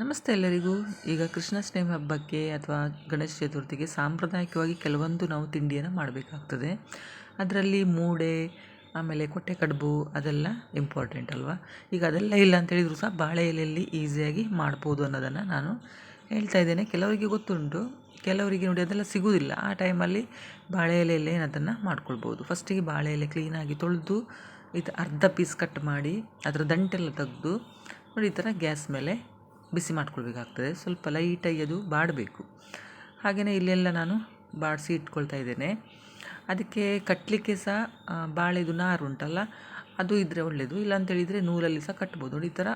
ನಮಸ್ತೆ ಎಲ್ಲರಿಗೂ. ಈಗ ಕೃಷ್ಣಾಷ್ಟಮಿ ಹಬ್ಬಕ್ಕೆ ಅಥವಾ ಗಣೇಶ ಚತುರ್ಥಿಗೆ ಸಾಂಪ್ರದಾಯಿಕವಾಗಿ ಕೆಲವೊಂದು ನಾವು ತಿಂಡಿಯನ್ನು ಮಾಡಬೇಕಾಗ್ತದೆ. ಅದರಲ್ಲಿ ಮೂಡೆ, ಆಮೇಲೆ ಕೊಟ್ಟೆ ಕಡುಬು, ಅದೆಲ್ಲ ಇಂಪಾರ್ಟೆಂಟ್ ಅಲ್ವಾ? ಈಗ ಅದೆಲ್ಲ ಇಲ್ಲ ಅಂತೇಳಿದ್ರು ಸಹ ಬಾಳೆ ಎಲೆಯಲ್ಲಿ ಈಸಿಯಾಗಿ ಮಾಡ್ಬೋದು ಅನ್ನೋದನ್ನು ನಾನು ಹೇಳ್ತಾ ಇದ್ದೇನೆ. ಕೆಲವರಿಗೆ ಗೊತ್ತುಂಟು. ಕೆಲವರಿಗೆ ನೋಡಿ ಅದೆಲ್ಲ ಸಿಗುವುದಿಲ್ಲ ಆ ಟೈಮಲ್ಲಿ ಬಾಳೆ ಎಲೆಯಲ್ಲೇ ಅದನ್ನು ಮಾಡ್ಕೊಳ್ಬೋದು. ಫಸ್ಟಿಗೆ ಬಾಳೆ ಎಲೆ ಕ್ಲೀನಾಗಿ ತೊಳೆದು, ಇದು ಅರ್ಧ ಪೀಸ್ ಕಟ್ ಮಾಡಿ, ಅದರ ದಂಟೆಲ್ಲ ತೆಗೆದು, ನೋಡಿ ಈ ಥರ ಗ್ಯಾಸ್ ಮೇಲೆ ಬಿಸಿ ಮಾಡ್ಕೊಳ್ಬೇಕಾಗ್ತದೆ. ಸ್ವಲ್ಪ ಲೈಟಾಗಿ ಅದು ಬಾಡಬೇಕು. ಹಾಗೆಯೇ ಇಲ್ಲೆಲ್ಲ ನಾನು ಬಾಡಿಸಿ ಇಟ್ಕೊಳ್ತಾ ಇದ್ದೇನೆ. ಅದಕ್ಕೆ ಕಟ್ಟಲಿಕ್ಕೆ ಸಹ ಬಾಳೆದು ನಾರು ಉಂಟಲ್ಲ, ಅದು ಇದ್ದರೆ ಒಳ್ಳೆಯದು ಇಲ್ಲ ಅಂತೇಳಿದರೆ ನೂಲಲ್ಲಿ ಸಹ ಕಟ್ಬೋದು. ನೋಡಿ ಈ ಥರ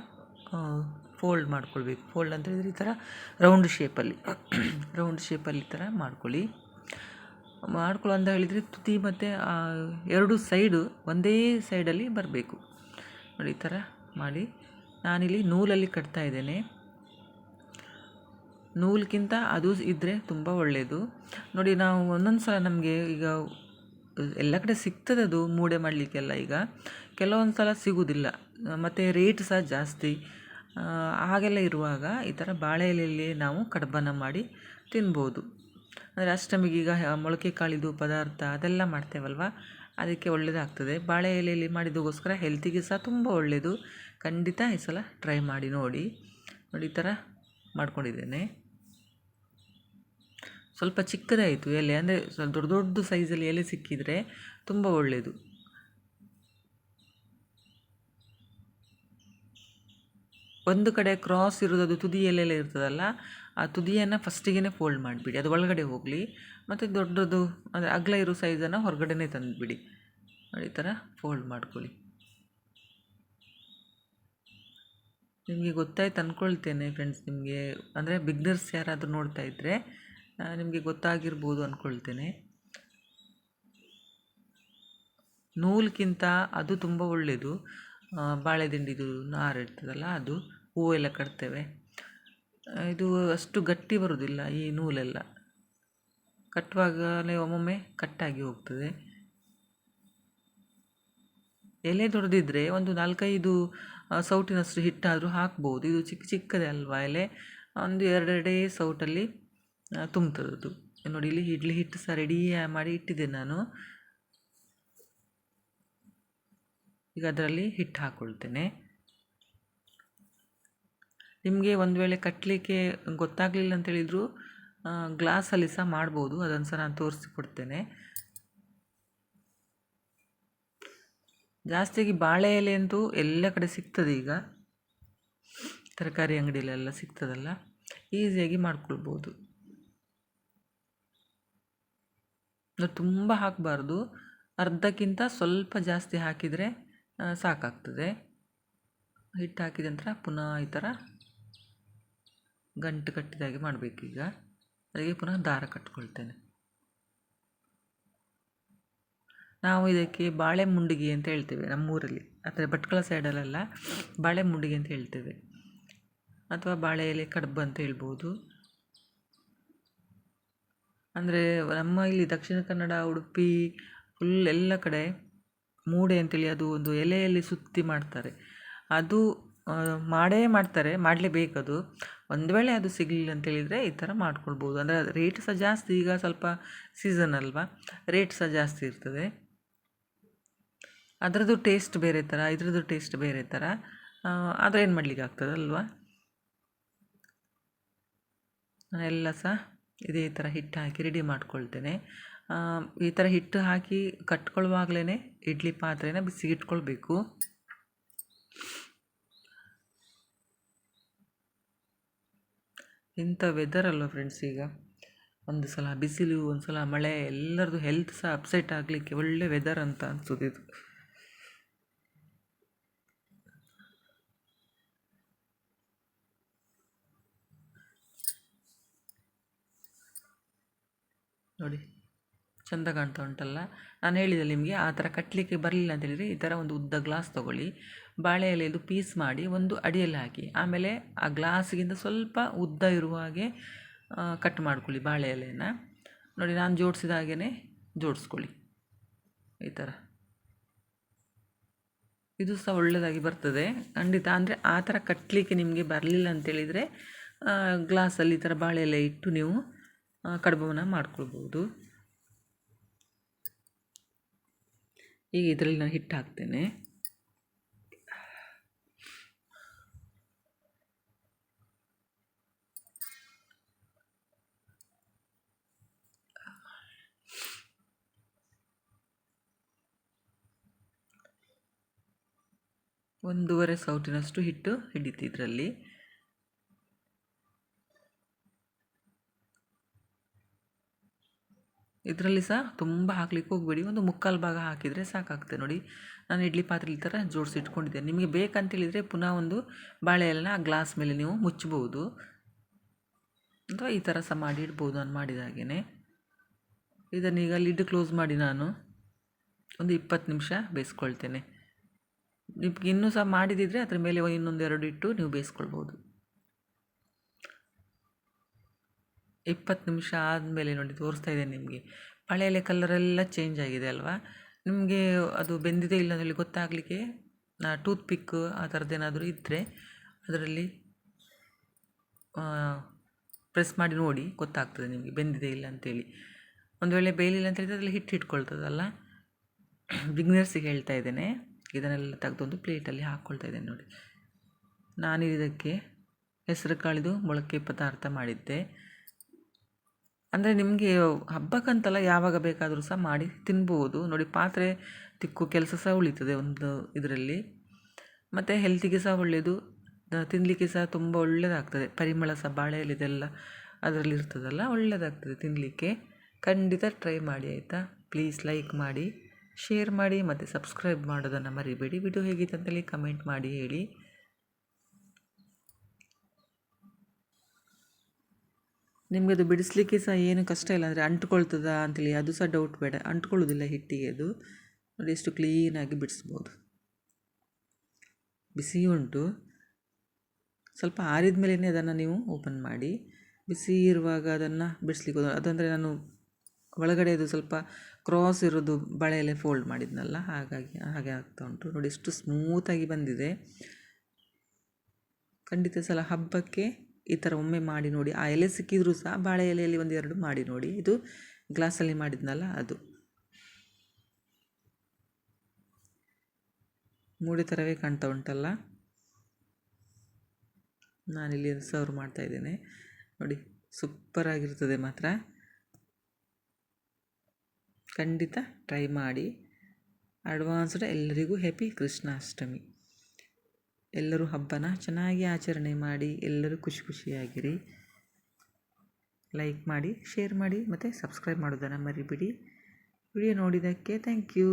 ಫೋಲ್ಡ್ ಮಾಡ್ಕೊಳ್ಬೇಕು. ಫೋಲ್ಡ್ ಅಂತ ಹೇಳಿದರೆ ಈ ಥರ ರೌಂಡ್ ಶೇಪಲ್ಲಿ. ರೌಂಡ್ ಶೇಪಲ್ಲಿ ಈ ಥರ ಮಾಡ್ಕೊಳ್ಳಿ. ಮಾಡ್ಕೊಳ್ಳೋ ಅಂತ ಹೇಳಿದರೆ ತುದಿ ಮತ್ತು ಎರಡು ಸೈಡು ಒಂದೇ ಸೈಡಲ್ಲಿ ಬರಬೇಕು. ನೋಡಿ ಈ ಥರ ಮಾಡಿ. ನಾನಿಲ್ಲಿ ನೂಲಲ್ಲಿ ಕಟ್ತಾ ಇದ್ದೇನೆ. ನೂಲ್ಗಿಂತ ಅದು ಇದ್ದರೆ ತುಂಬ ಒಳ್ಳೆಯದು ನೋಡಿ, ನಾವು ಒಂದೊಂದು ಸಲ ನಮಗೆ ಈಗ ಎಲ್ಲ ಕಡೆ ಸಿಗ್ತದೆ ಅದು ಮೂಡೆ ಮಾಡಲಿಕ್ಕೆಲ್ಲ ಈಗ. ಕೆಲವೊಂದು ಸಲ ಸಿಗುವುದಿಲ್ಲ ಮತ್ತು ರೇಟ್ ಸಹ ಜಾಸ್ತಿ. ಹಾಗೆಲ್ಲ ಇರುವಾಗ ಈ ಥರ ಬಾಳೆ ಎಲೆಯಲ್ಲಿ ನಾವು ಕಡಬನ್ನು ಮಾಡಿ ತಿನ್ಬೋದು. ಅಂದರೆ ಅಷ್ಟಮಿಗೆ ಈಗ ಮೊಳಕೆ ಕಾಳಿದು ಪದಾರ್ಥ ಅದೆಲ್ಲ ಮಾಡ್ತೇವಲ್ವ? ಅದಕ್ಕೆ ಒಳ್ಳೆಯದಾಗ್ತದೆ ಬಾಳೆ ಎಲೆಯಲ್ಲಿ ಮಾಡಿದಕ್ಕೋಸ್ಕರ ಹೆಲ್ತಿಗೆ ಸಹ ತುಂಬ ಒಳ್ಳೆಯದು ಖಂಡಿತ ಈ ಸಲ ಟ್ರೈ ಮಾಡಿ ನೋಡಿ. ನೋಡಿ, ಈ ಥರ ಮಾಡ್ಕೊಂಡಿದ್ದೇನೆ. ಸ್ವಲ್ಪ ಚಿಕ್ಕದಾಯಿತು ಎಲೆ, ಅಂದರೆ ದೊಡ್ಡ ದೊಡ್ಡ ಸೈಜಲ್ಲಿ ಎಲೆ ಸಿಕ್ಕಿದರೆ ತುಂಬ ಒಳ್ಳೆಯದು ಒಂದು ಕಡೆ ಕ್ರಾಸ್ ಇರೋದು, ಅದು ತುದಿ ಎಲೆಲ್ಲ ಇರ್ತದಲ್ಲ, ಆ ತುದಿಯನ್ನು ಫಸ್ಟಿಗೆ ಫೋಲ್ಡ್ ಮಾಡಿಬಿಡಿ. ಅದು ಒಳಗಡೆ ಹೋಗಲಿ, ಮತ್ತು ದೊಡ್ಡದು, ಅಂದರೆ ಅಗಲ ಇರೋ ಸೈಜನ್ನು ಹೊರಗಡೆನೇ ತಂದುಬಿಡಿ. ಈ ಥರ ಫೋಲ್ಡ್ ಮಾಡ್ಕೊಳ್ಳಿ. ನಿಮಗೆ ಗೊತ್ತಾಯ್ತು ಅಂದ್ಕೊಳ್ತೇನೆ ಫ್ರೆಂಡ್ಸ್ ನಿಮಗೆ. ಅಂದರೆ ಬಿಗ್ನರ್ಸ್ ಯಾರಾದರೂ ನೋಡ್ತಾ ಇದ್ದರೆ ನಿಮಗೆ ಗೊತ್ತಾಗಿರ್ಬೋದು ಅಂದ್ಕೊಳ್ತೇನೆ ನೂಲ್ಗಿಂತ ಅದು ತುಂಬ ಒಳ್ಳೆಯದು ಬಾಳೆದಿಂಡಿದು ನಾರು ಇರ್ತದಲ್ಲ ಅದು, ಹೂವೆಲ್ಲ ಕಟ್ತೇವೆ. ಇದು ಅಷ್ಟು ಗಟ್ಟಿ ಬರುವುದಿಲ್ಲ ಈ ನೂಲೆಲ್ಲ. ಕಟ್ಟುವಾಗಲೇ ಒಮ್ಮೊಮ್ಮೆ ಕಟ್ಟಾಗಿ ಹೋಗ್ತದೆ. ಎಲೆ ದೊಡ್ದಿದ್ರೆ ಒಂದು ನಾಲ್ಕೈದು ಸೌಟಿನಷ್ಟು ಹಿಟ್ಟಾದರೂ ಹಾಕ್ಬೋದು. ಇದು ಚಿಕ್ಕ ಚಿಕ್ಕದೇ ಅಲ್ವಾ ಎಲೆ? ಒಂದು ಎರಡೆರಡೇ ಸೌಟಲ್ಲಿ ತುಂಬ್ತದದು. ನೋಡಿ, ಇಲ್ಲಿ ಇಡ್ಲಿ ಹಿಟ್ಟು ಸಹ ರೆಡಿ ಮಾಡಿ ಇಟ್ಟಿದ್ದೆ ನಾನು. ಈಗ ಅದರಲ್ಲಿ ಹಿಟ್ಟು ಹಾಕ್ಕೊಳ್ತೇನೆ ನಿಮಗೆ ಒಂದು ವೇಳೆ ಕಟ್ಟಲಿಕ್ಕೆ ಗೊತ್ತಾಗಲಿಲ್ಲ ಅಂತೇಳಿದರೂ ಗ್ಲಾಸಲ್ಲಿ ಸಹ ಮಾಡ್ಬೋದು. ಅದನ್ನು ಸಹ ನಾನು ತೋರಿಸಿಕೊಡ್ತೇನೆ ಜಾಸ್ತಿಯಾಗಿ ಬಾಳೆ ಎಲೆ ಅಂತೂ ಎಲ್ಲ ಕಡೆ ಸಿಗ್ತದೆ ಈಗ. ತರಕಾರಿ ಅಂಗಡಿಯಲ್ಲೆಲ್ಲ ಸಿಗ್ತದಲ್ಲ. ಈಸಿಯಾಗಿ ಮಾಡ್ಕೊಳ್ಬೋದು. ತುಂಬ ಹಾಕಬಾರ್ದು. ಅರ್ಧಕ್ಕಿಂತ ಸ್ವಲ್ಪ ಜಾಸ್ತಿ ಹಾಕಿದರೆ ಸಾಕಾಗ್ತದೆ. ಹಿಟ್ಟು ಹಾಕಿದ ನಂತರ ಪುನಃ ಈ ಥರ ಗಂಟು ಕಟ್ಟಿದಾಗೆ ಮಾಡಬೇಕೀಗ. ಅದಕ್ಕೆ ಪುನಃ ದಾರ ಕಟ್ಕೊಳ್ತೇನೆ. ನಾವು ಇದಕ್ಕೆ ಬಾಳೆ ಮುಂಡಿಗೆ ಅಂತ ಹೇಳ್ತೇವೆ ನಮ್ಮೂರಲ್ಲಿ. ಅಥವಾ ಭಟ್ಕಳ ಸೈಡಲ್ಲೆಲ್ಲ ಬಾಳೆ ಮುಂಡಿಗೆ ಅಂತ ಹೇಳ್ತೇವೆ. ಅಥವಾ ಬಾಳೆ ಎಲೆ ಕಡುಬು ಅಂತ ಹೇಳ್ಬೋದು. ಅಂದರೆ ನಮ್ಮ ಇಲ್ಲಿ ದಕ್ಷಿಣ ಕನ್ನಡ, ಉಡುಪಿ ಫುಲ್ ಎಲ್ಲ ಕಡೆ ಮೂಡೆ ಅಂತೇಳಿ ಅದು ಒಂದು ಎಲೆಯಲ್ಲಿ ಸುತ್ತಿ ಮಾಡ್ತಾರೆ. ಅದು ಮಾಡೇ ಮಾಡ್ತಾರೆ ಮಾಡಲೇಬೇಕದು ಒಂದು ವೇಳೆ ಅದು ಸಿಗಲಿಲ್ಲ ಅಂತೇಳಿದರೆ ಈ ಥರ ಮಾಡ್ಕೊಳ್ಬೋದು. ಅಂದರೆ ರೇಟ್ ಸಹ ಜಾಸ್ತಿ, ಈಗ ಸ್ವಲ್ಪ ಸೀಸನ್ ಅಲ್ವಾ ರೇಟ್ ಸಹ ಜಾಸ್ತಿ ಇರ್ತದೆ. ಅದರದ್ದು ಟೇಸ್ಟ್ ಬೇರೆ ಥರ ಇದ್ರದ್ದು ಟೇಸ್ಟ್ ಬೇರೆ ಥರ ಆದರೆ ಏನು ಮಾಡಲಿಕ್ಕೆ ಆಗ್ತದಲ್ವಾ ಎಲ್ಲ ಸಹ ಇದೇ ಥರ ಹಿಟ್ಟು ಹಾಕಿ ರೆಡಿ ಮಾಡ್ಕೊಳ್ತೇನೆ. ಈ ಥರ ಹಿಟ್ಟು ಹಾಕಿ ಕಟ್ಕೊಳ್ಳುವಾಗಲೇ ಇಡ್ಲಿ ಪಾತ್ರೆನ ಬಿಸಿಗೆ ಇಟ್ಕೊಳ್ಬೇಕು ಇಂಥ ವೆದರ್ ಅಲ್ವ ಫ್ರೆಂಡ್ಸ್ ಈಗ? ಒಂದು ಸಲ ಬಿಸಿಲು, ಒಂದು ಸಲ ಮಳೆ, ಎಲ್ಲರದ್ದು ಹೆಲ್ತ್ ಸಹ ಅಪ್ಸೆಟ್ ಆಗಲಿಕ್ಕೆ ಒಳ್ಳೆ ವೆದರ್ ಅಂತ ಅನ್ಸೋದು ಇದು. ನೋಡಿ. ಚಂದ ಕಾಣ್ತಾ ಉಂಟಲ್ಲ. ನಾನು ಹೇಳಿದೆ ನಿಮಗೆ, ಆ ಥರ ಕಟ್ಟಲಿಕ್ಕೆ ಬರಲಿಲ್ಲ ಅಂತ ಹೇಳಿದರೆ ಈ ಥರ ಒಂದು ಉದ್ದ ಗ್ಲಾಸ್ ತೊಗೊಳ್ಳಿ. ಬಾಳೆ ಎಲೆಯದು ಪೀಸ್ ಮಾಡಿ ಒಂದು ಅಡಿಯಲ್ಲಿ ಹಾಕಿ. ಆಮೇಲೆ ಆ ಗ್ಲಾಸ್ಗಿಂತ ಸ್ವಲ್ಪ ಉದ್ದ ಇರುವ ಹಾಗೆ ಕಟ್ ಮಾಡ್ಕೊಳ್ಳಿ ಬಾಳೆ ಎಲೆನ ನೋಡಿ, ನಾನು ಜೋಡಿಸಿದ ಹಾಗೆಯೇ ಜೋಡಿಸ್ಕೊಳ್ಳಿ. ಈ ಥರ. ಇದು ಸಹ ಒಳ್ಳೆಯದಾಗಿ ಬರ್ತದೆ. ಖಂಡಿತ, ಅಂದರೆ ಆ ಥರ ಕಟ್ಟಲಿಕ್ಕೆ ನಿಮಗೆ ಬರಲಿಲ್ಲ ಅಂತೇಳಿದರೆ ಗ್ಲಾಸಲ್ಲಿ ಈ ಥರ ಬಾಳೆ ಎಲೆ ಇಟ್ಟು ನೀವು ಕಡುಬನ್ನು ಮಾಡ್ಕೊಳ್ಬೋದು. ಈಗ ಇದರಲ್ಲಿ ನಾನು ಹಿಟ್ಟು ಹಾಕ್ತೇನೆ. ಒಂದೂವರೆ ಸೌಟಿನಷ್ಟು ಹಿಟ್ಟು ಹಿಡಿತು ಇದರಲ್ಲಿ. ಇದರಲ್ಲಿ ಸಹ ತುಂಬ ಹಾಕ್ಲಿಕ್ಕೆ ಹೋಗಬೇಡಿ. ಒಂದು ಮುಕ್ಕಾಲು ಭಾಗ ಹಾಕಿದರೆ ಸಾಕಾಗ್ತದೆ ನೋಡಿ. ನಾನು ಇಡ್ಲಿ ಪಾತ್ರೆ ಈ ಥರ ಜೋಡಿಸಿ ಇಟ್ಕೊಂಡಿದ್ದೇನೆ ನಿಮಗೆ ಬೇಕಂತೇಳಿದರೆ ಪುನಃ ಒಂದು ಬಾಳೆ ಆ ಗ್ಲಾಸ್ ಮೇಲೆ ನೀವು ಮುಚ್ಚಬಹುದು. ಅಥವಾ ಈ ಥರ ಸಹ ಮಾಡಿ ಇಡ್ಬೋದು ನಾನು ಮಾಡಿದ ಹಾಗೆಯೇ ಇದನ್ನೀಗ ಲಿಡ್ ಕ್ಲೋಸ್ ಮಾಡಿ ನಾನು. ಒಂದು ಇಪ್ಪತ್ತು ನಿಮಿಷ ಬೇಯಿಸ್ಕೊಳ್ತೇನೆ. ನಿಮಗೆ ಇನ್ನೂ ಸಹ ಮಾಡಿದಿದ್ರೆ ಅದ್ರ ಮೇಲೆ ಇನ್ನೊಂದು ಎರಡು ಇಟ್ಟು ನೀವು ಬೇಯಿಸ್ಕೊಳ್ಬೋದು ಇಪ್ಪತ್ತು ನಿಮಿಷ ಆದಮೇಲೆ ನೋಡಿ ತೋರಿಸ್ತಾ ಇದ್ದೇನೆ ನಿಮಗೆ. ಬಾಳೆ ಎಲೆ ಕಲರೆಲ್ಲ ಚೇಂಜ್ ಆಗಿದೆ ಅಲ್ವಾ? ನಿಮಗೆ ಅದು ಬೆಂದಿದೆ ಇಲ್ಲ ಅಂತೇಳಿ ಗೊತ್ತಾಗಲಿಕ್ಕೆ? ಟೂತ್ ಪಿಕ್ ಆ ಥರದ್ದೇನಾದರೂ ಇದ್ದರೆ ಅದರಲ್ಲಿ ಪ್ರೆಸ್ ಮಾಡಿ ನೋಡಿ ಗೊತ್ತಾಗ್ತದೆ ನಿಮಗೆ ಬೆಂದಿದೆ ಇಲ್ಲ ಅಂತೇಳಿ. ಒಂದು ವೇಳೆ ಬೇಯಲಿಲ್ಲ ಅಂತ ಹೇಳಿದ್ರೆ ಅದರಲ್ಲಿ ಹಿಟ್ಟು ಹಿಟ್ಕೊಳ್ತದಲ್ಲ? ಬಿಗ್ನರ್ಸಿಗೆ ಹೇಳ್ತಾ ಇದ್ದೇನೆ. ಇದನ್ನೆಲ್ಲ ತೆಗೆದೊಂದು ಪ್ಲೇಟಲ್ಲಿ ಹಾಕ್ಕೊಳ್ತಾ ಇದ್ದೇನೆ ನೋಡಿ. ನಾನು ಇದಕ್ಕೆ ಹೆಸರು ಕಾಳಿದು ಮೊಳಕೆ ಪದಾರ್ಥ ಮಾಡಿದ್ದೆ. ಅಂದರೆ ನಿಮಗೆ ಹಬ್ಬಕ್ಕಂತಲ್ಲ ಯಾವಾಗ ಬೇಕಾದರೂ ಸಹ ಮಾಡಿ ತಿನ್ಬೋದು. ನೋಡಿ, ಪಾತ್ರೆ ತಿಕ್ಕು ಕೆಲಸ ಸಹ ಉಳಿತದೆ ಒಂದು ಇದರಲ್ಲಿ. ಮತ್ತು ಹೆಲ್ತಿಗೆ ಸಹ ಒಳ್ಳೆಯದು ತಿನ್ನಲಿಕ್ಕೆ ಸಹ ತುಂಬ ಒಳ್ಳೆಯದಾಗ್ತದೆ ಪರಿಮಳ ಸಹ ಬಾಳೆ ಎಲೆದೆಲ್ಲ ಅದರಲ್ಲಿ ಇರ್ತದಲ್ಲ ಒಳ್ಳೆಯದಾಗ್ತದೆ ತಿನ್ನಲಿಕ್ಕೆ ಖಂಡಿತ ಟ್ರೈ ಮಾಡಿ ಆಯಿತಾ? ಪ್ಲೀಸ್ ಲೈಕ್ ಮಾಡಿ ಶೇರ್ ಮಾಡಿ, ಮತ್ತು ಸಬ್ಸ್ಕ್ರೈಬ್ ಮಾಡೋದನ್ನು ಮರಿಬೇಡಿ. ವಿಡಿಯೋ ಹೇಗಿತ್ತು ಅಂತೇಳಿ ಕಮೆಂಟ್ ಮಾಡಿ ಹೇಳಿ. ನಿಮಗೆ ಅದು ಬಿಡಿಸ್ಲಿಕ್ಕೆ ಸಹ ಏನು ಕಷ್ಟ ಇಲ್ಲ, ಅಂದರೆ ಅಂಟ್ಕೊಳ್ತದ ಅಂತೇಳಿ, ಅದು ಸಹ ಡೌಟ್ ಬೇಡ. ಅಂಟ್ಕೊಳ್ಳೋದಿಲ್ಲ ಹಿಟ್ಟಿಗೆ ಅದು. ನೋಡಿ ಎಷ್ಟು ಕ್ಲೀನಾಗಿ ಬಿಡಿಸ್ಬೋದು. ಬಿಸಿ ಉಂಟು. ಸ್ವಲ್ಪ ಆರಿದ ಮೇಲೇ ಅದನ್ನು ನೀವು ಓಪನ್ ಮಾಡಿ. ಬಿಸಿ ಇರುವಾಗ ಅದನ್ನು ಬಿಡಿಸ್ಲಿಕ್ಕೆ ಅದಂದರೆ ನಾನು ಒಳಗಡೆ ಅದು ಸ್ವಲ್ಪ ಕ್ರಾಸ್ ಇರೋದು ಬಳೆಯಲ್ಲೇ ಫೋಲ್ಡ್ ಮಾಡಿದ್ನಲ್ಲ, ಹಾಗಾಗಿ ಹಾಗೆ ಆಗ್ತಾ ಉಂಟು. ನೋಡಿ ಎಷ್ಟು ಸ್ಮೂತಾಗಿ ಬಂದಿದೆ. ಖಂಡಿತ ಸಲ ಹಬ್ಬಕ್ಕೆ ಈ ಥರ ಒಮ್ಮೆ ಮಾಡಿ ನೋಡಿ. ಆ ಎಲೆ ಸಿಕ್ಕಿದ್ರೂ ಸಹ ಬಾಳೆ ಎಲೆಯಲ್ಲಿ ಒಂದು ಎರಡು ಮಾಡಿ ನೋಡಿ. ಇದು ಗ್ಲಾಸಲ್ಲಿ ಮಾಡಿದ್ನಲ್ಲ ಅದು. ಮೂಡಿ ಥರವೇ ಕಾಣ್ತಾ ಉಂಟಲ್ಲ? ನಾನಿಲ್ಲಿ ಸರ್ವ್ ಮಾಡ್ತಾ ಇದ್ದೇನೆ. ನೋಡಿ, ಸೂಪರ್ ಆಗಿರ್ತದೆ ಮಾತ್ರ. ಖಂಡಿತ ಟ್ರೈ ಮಾಡಿ. ಅಡ್ವಾನ್ಸ್ಡ್ ಎಲ್ಲರಿಗೂ ಹ್ಯಾಪಿ ಕೃಷ್ಣಾಷ್ಟಮಿ. ಎಲ್ಲರೂ ಹಬ್ಬನ ಚೆನ್ನಾಗಿ ಆಚರಣೆ ಮಾಡಿ, ಎಲ್ಲರೂ ಖುಷಿ ಖುಷಿಯಾಗಿರಿ. ಲೈಕ್ ಮಾಡಿ ಶೇರ್ ಮಾಡಿ, ಮತ್ತು ಸಬ್ಸ್ಕ್ರೈಬ್ ಮಾಡೋದನ್ನು ಮರಿಬೇಡಿ. ವಿಡಿಯೋ ನೋಡಿದ್ದಕ್ಕೆ ಥ್ಯಾಂಕ್ ಯು